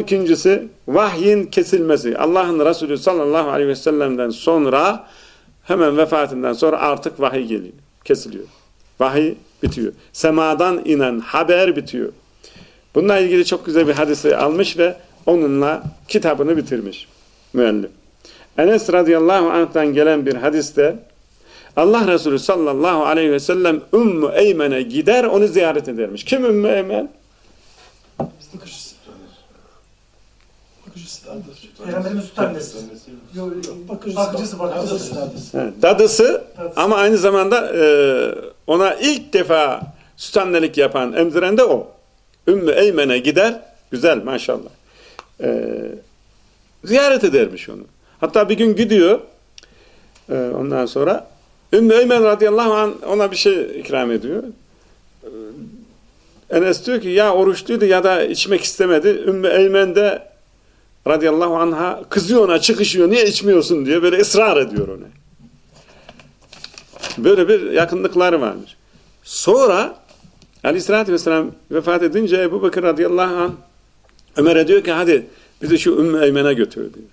İkincisi vahyin kesilmesi. Allah'ın Resulü sallallahu aleyhi ve sellem'den sonra hemen vefatından sonra artık vahiy geliyor. Kesiliyor. Vahiy bitiyor. Semadan inen haber bitiyor. Bununla ilgili çok güzel bir hadisi almış ve onunla kitabını bitirmiş müellif. Enes radıyallahu anh'tan gelen bir hadiste Allah Resulü sallallahu aleyhi ve sellem Ümmü Eymen'e gider onu ziyaret edermiş. Kim Ümmü Eymen? Bakıcısı. Bakıcısı da annesi. Peygamberimiz süt annesi. Yok yok. Bakıcısı. Bakıcısı, bakıcısı. Annesi. He, Dadısı Dadısı. ama aynı zamanda e, ona ilk defa süt annelik yapan emziren de o. Ümmü Eymen'e gider. Güzel maşallah. E, ziyaret edermiş onu. Hatta bir gün gidiyor. E, ondan sonra Ümmü Eymen radıyallahu anh ona bir şey ikram ediyor. E, Enes diyor ki ya oruçluydu ya da içmek istemedi. Ümmü Eymen de radıyallahu anh'a kızıyor ona çıkışıyor niye içmiyorsun diye böyle ısrar ediyor ona. Böyle bir yakınlıkları varmış. Sonra Aleyhisselatü Vesselam vefat edince Ebu Bekir radıyallahu anh Ömer'e diyor ki hadi bizi şu Ümmü Eymen'e götür diyor.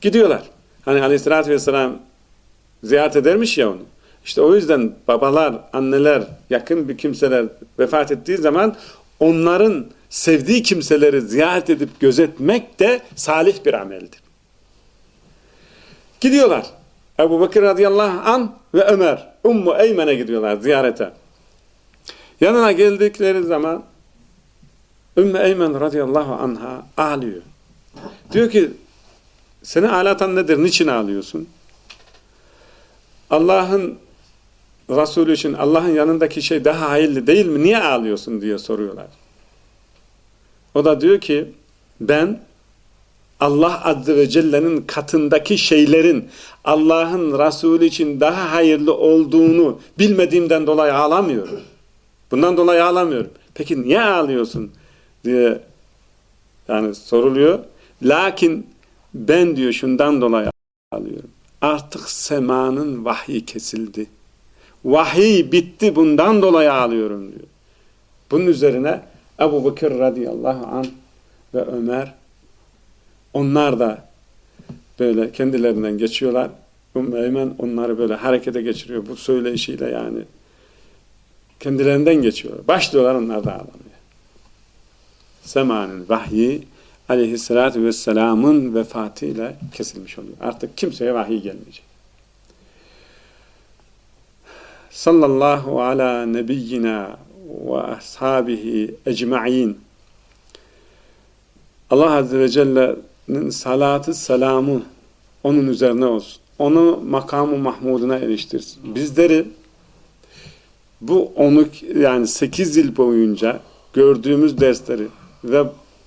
Gidiyorlar. Hani Aleyhisselatü Vesselam ziyaret edermiş ya onu. İşte o yüzden babalar, anneler, yakın bir kimseler vefat ettiği zaman onların sevdiği kimseleri ziyaret edip gözetmek de salih bir ameldir. Gidiyorlar. Ebu Bekir radıyallahu an ve Ömer, Ummu Eymen'e gidiyorlar ziyarete. Yanına geldikleri zaman Ümmü Eymen radıyallahu anha ağlıyor. Diyor ki seni ağlatan nedir? Niçin ağlıyorsun? Allah'ın Resulü için Allah'ın yanındaki şey daha hayırlı değil mi? Niye ağlıyorsun diye soruyorlar. O da diyor ki ben Allah Azze ve Celle'nin katındaki şeylerin Allah'ın Resulü için daha hayırlı olduğunu bilmediğimden dolayı ağlamıyorum. Bundan dolayı ağlamıyorum. Peki niye ağlıyorsun diye yani soruluyor. Lakin ben diyor şundan dolayı ağlıyorum. Artık semanın vahyi kesildi. Vahiy bitti bundan dolayı ağlıyorum diyor. Bunun üzerine Ebu Bekir radıyallahu anh ve Ömer onlar da böyle kendilerinden geçiyorlar. Ümmü onları böyle harekete geçiriyor. Bu söyleyişiyle yani kendilerinden geçiyorlar. Başlıyorlar onlar da ağlamaya. Semanın vahyi aleyhissalatü vesselamın vefatıyla kesilmiş oluyor. Artık kimseye vahiy gelmeyecek. Sallallahu ala nebiyyina ve ashabihi ecma'in. Allah Azze ve Celle'nin salatı selamı onun üzerine olsun. Onu makamı mahmuduna eriştirsin. Bizleri bu onu yani 8 yıl boyunca gördüğümüz dersleri ve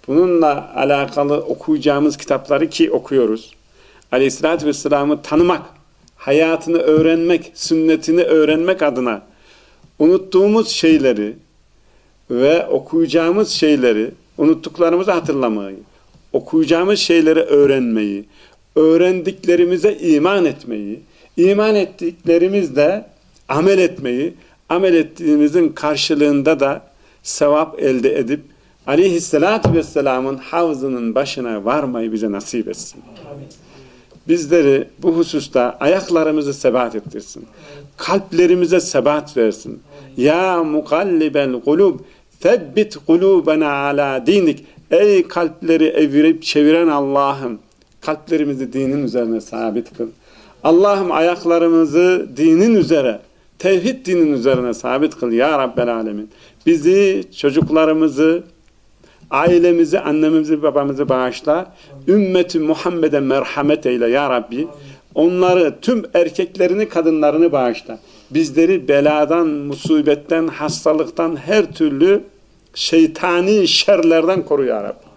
bununla alakalı okuyacağımız kitapları ki okuyoruz. Aleyhissalatü Vesselam'ı tanımak, hayatını öğrenmek, sünnetini öğrenmek adına unuttuğumuz şeyleri ve okuyacağımız şeyleri, unuttuklarımızı hatırlamayı, okuyacağımız şeyleri öğrenmeyi, öğrendiklerimize iman etmeyi, iman ettiklerimizle amel etmeyi, amel ettiğimizin karşılığında da sevap elde edip aleyhissalatü vesselamın havzının başına varmayı bize nasip etsin. Bizleri bu hususta ayaklarımızı sebat ettirsin. Kalplerimize sebat versin. Ya mukallibel kulub febbit kulubena ala dinik. Ey kalpleri evirip çeviren Allah'ım kalplerimizi dinin üzerine sabit kıl. Allah'ım ayaklarımızı dinin üzere, tevhid dinin üzerine sabit kıl ya Rabbel Alemin. Bizi, çocuklarımızı, ailemizi, annemizi, babamızı bağışla. Ümmeti Muhammed'e merhamet eyle ya Rabbi. Onları, tüm erkeklerini, kadınlarını bağışla. Bizleri beladan, musibetten, hastalıktan, her türlü şeytani şerlerden koru ya Rabbi.